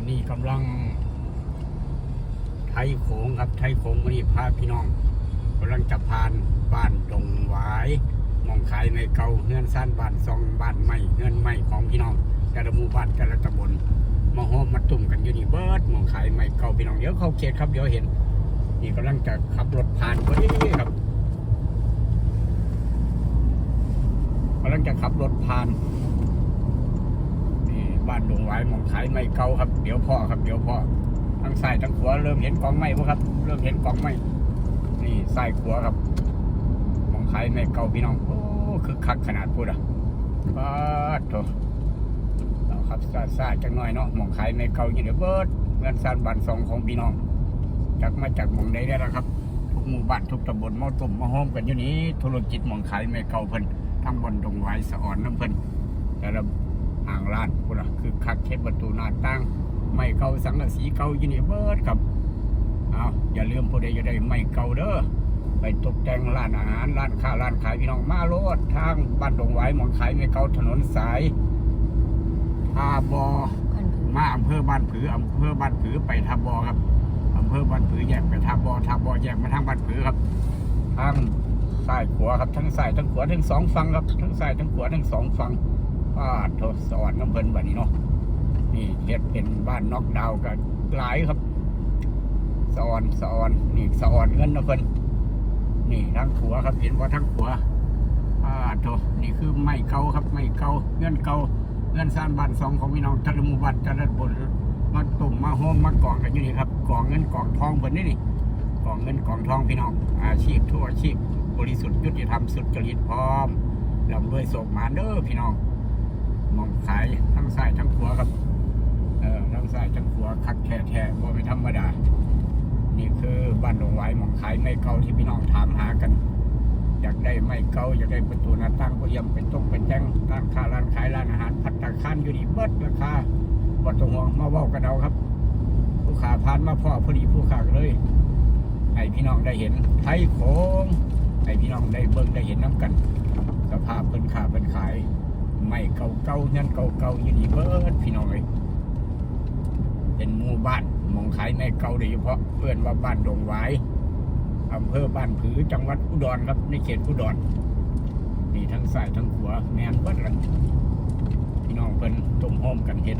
อนนี้กำลังไทยโขงครับไทยโขงวันนี้พาพี่น้องกำลังจะผ่านบ้านดงหวายมองขายไม่เก่าเฮือนสั้นบ้านซองบ้านใหม่เฮือนใหม่ของพี่น้องแต่ละมู่บ้านแต่ละตำบลมาโฮมมาตุ่มกันอยู่นี่เบิดมองขายไม่เก่าพี่น้องเดี๋ยวเข้าเขตครับเดี๋ยวเห็น นี่กำลังจะขับรถผ่านพอดีครับกำลังจะขับรถผ่าน บ้านดงหวายมองขายไม่เก่าครับ เดี๋ยวพ่อครับ เดี๋ยวพ่อทั้งซ้ายทั้งขวาเริ่มเห็นกองไม้บ่ครับ เริ่มเห็นกองไม้นี่ซ้ายขวาครับมองขายไม่เก่าพี่น้องโอ้คือคักขนาดพูดอะป้าดโถเราครับซาซาจังหน่อยเนาะมองขายไม่เก่าอย่างเดียวเบิดเงินซานบันสองของพี่น้องจากมาจากมองใดได้แล้วครับทุกหมู่บ้านทุกตำบลมาตุ่มมาโฮมกันอยู่นี้ธุรกิจมองขายไม่เก่าเพิ่นทั้งบนดงไว้สะอ่อนน้ำเพิ่นแต่ละ ห่างร้านพูดอะคือคักเทปประตูหน้าต่างไม่เก่าสังกะสีเก่าอยู่นี่เบิดครับเอาอย่าลืมผู้ใดจะได้ไม่เก่าเด้อไปตกแต่งร้านอาหารร้านค้าร้านขายพี่น้องมาโลดทางบ้านดงหวายหมองขายไม่เก่าถนนสายท่าบอมาอำเภอบ้านผืออำเภอบ้านผือไปท่าบอครับอำเภอบ้านผือแยกไปท่าบอท่าบอแยกมาทางบ้านผือครับทางซ้ายขวาครับทั้งซ้ายทั้งขวาทั้งสองฝั่งครับทั้งซ้ายทั้งขวาทั้งสองฝั่ง ป้าดโทษสอนน้ำเพลินบัดนี้เนาะนี่เฮ็ดเป็นบ้านนอกดาวกันหลายครับสอนสอนนี่สอนเงินนะเพิ่นนี่ทั้งขัวครับเห็นว่าทั้งขัวอ่าโถนี่คือไม่เก่าครับไม่เก่าเงินเก่าเงินสร้างบ้านสองของพี่น้องจันทหมู่บ้านจันทบนมาตุ่มมาโฮมมากองกันอยู่นี่ครับกองเงินกองทองเพิ่นนี่นี่กองเงินกองทองพี่น้องอาชีพทั่วอาชีพบริสุทธิ์ยุติธรรมสุดจริตพร้อมลำด้วยโศกมาเด้อพี่น้อง มองขายทั้งซ้ายทั้งขวาครับ เออทั้งซ้ายทั้งขวาคักแท้แท้บ่ไม่ธรรมดา นี่คือบ้านหลวงหวายหมองขายไม่เก่าที่พี่น้องถามหากัน อยากได้ไม่เก่าอยากได้ประตูหน้าต่างก็เยี่ยมเป็นตกเป็นแจ้งร้านค้าร้านขายร้านอาหารพัตตาคารอยู่นี่เบิดราคาบ่ต้องห่วงมาเว้ากันเอาครับ ผู้ขาผ่านมาพ่อพอดีผู้ขาเลยให้พี่น้องได้เห็นไทยโขงให้พี่น้องได้เบิ่งได้เห็นน้กัน สภาพเป็นขาเป็นขาย เก่าเก่าๆเงินเก่าเก่าอยู่นี่เบิดพี่น้องเลยเป็นหมู่บ้านมองขายไม่เก่าโดยเฉพาะเพื่อนว่าบ้านดงหวายอำเภอบ้านผือจังหวัดอุดรครับในเขตอุดรนี่ทั้งซ้ายทั้งขัวแมนเบิดละพี่น้องเพิ่นตุ่มโฮมกันเห็น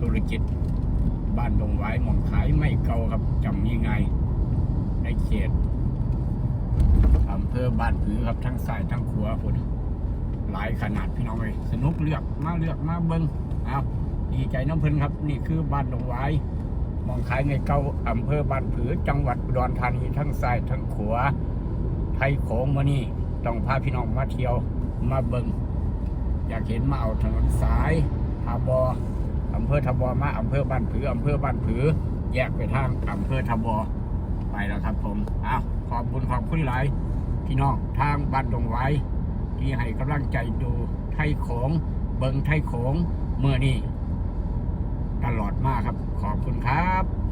ธุรกิจ บ้านดงหวายหมองขายไม่เก่าครับจำยังไงในเขตอำเภอบ้านผือครับทั้งซ้ายทั้งขัวาพุ่น หลายขนาดพี่น้องเลยสนุกเลือกมาเลือกมาเบิ้งเอาดีใจน้ำเพลินครับ นี่คือบ้านดงหวายมองขายในเก่าอำเภอบ้านผือจังหวัดอุดรธานีทั้งซ้ายทั้งขวาไทยโขงมานี่ต้องพาพี่น้องมาเที่ยวมาเบิ้งอยากเห็นมาเอาถนนสายทาบออำเภอทาบอมาอำเภอบ้านผืออำเภอบ้านผือ แยกไปทางอำเภอทาบอไปแล้วครับผมเอาขอบคุณขอบคุณหลายพี่น้องทางบ้านดงหวาย ที่ให้กำลังใจดูไทยของเบิงไทยของเมื่อนี้ตลอดมากครับ ขอบคุณครับ